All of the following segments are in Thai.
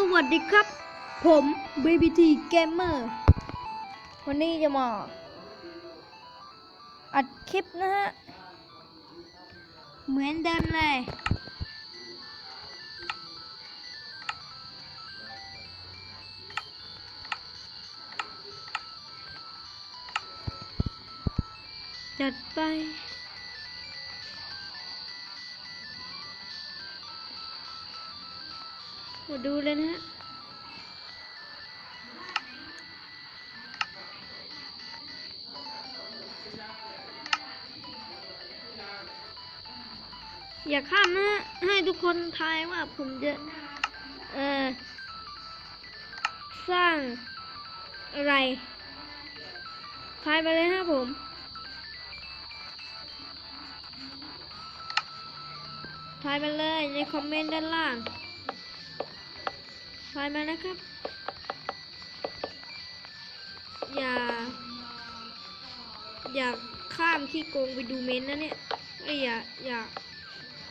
สวัสดีครับ ผม BBT Gamer วันนี้จะมา อัดคลิปนะฮะ เหมือนเดิมเลย จัดไป มาดูเลยนะฮะอย่าข้ามนะให้ทุกคนทายว่าผมจะ เอ่อ สร้างอะไร ทายไปเลยฮะผม ทายไปเลยในคอมเมนต์ด้านล่าง ทายมานะครับ อย่า อย่าข้ามขี้โกงไปดูเมนนะเนี่ยเอ้อย่าอย่า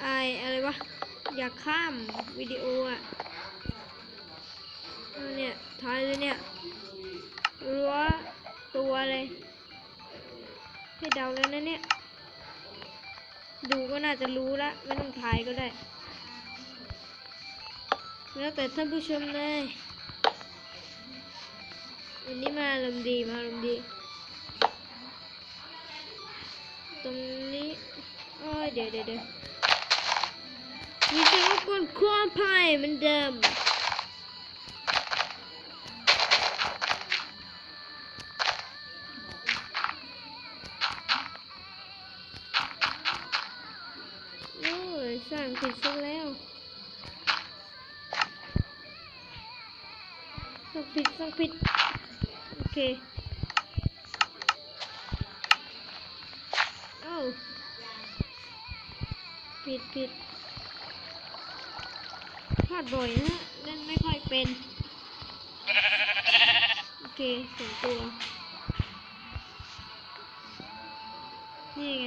ไออะไรวะ อย่าข้ามวิดีโออะเนี่ยทายเลยเนี่ยรั้วตัวเลยให้เดาแล้วนะเนี่ย ดูก็น่าจะรู้ละไม่ต้องทายก็ได้ แล้วแต่ท่านผู้ชมเลยวันนี้มาอารมดีมาอารมดี ตรงนี้โอ้ยเดี๋ยวเดี๋ยวเดี๋ยวมีเสียงรบกวนความพายเหมือนเดิมโอ้ยสร้างผิดซะแล้ว สร้างผิดสร้างผิด โอเคเอ้าผิดผิดพลาดบ่อยนะฮะเล่นไม่ค่อยเป็น โอเคส่วนตัว นี่ไง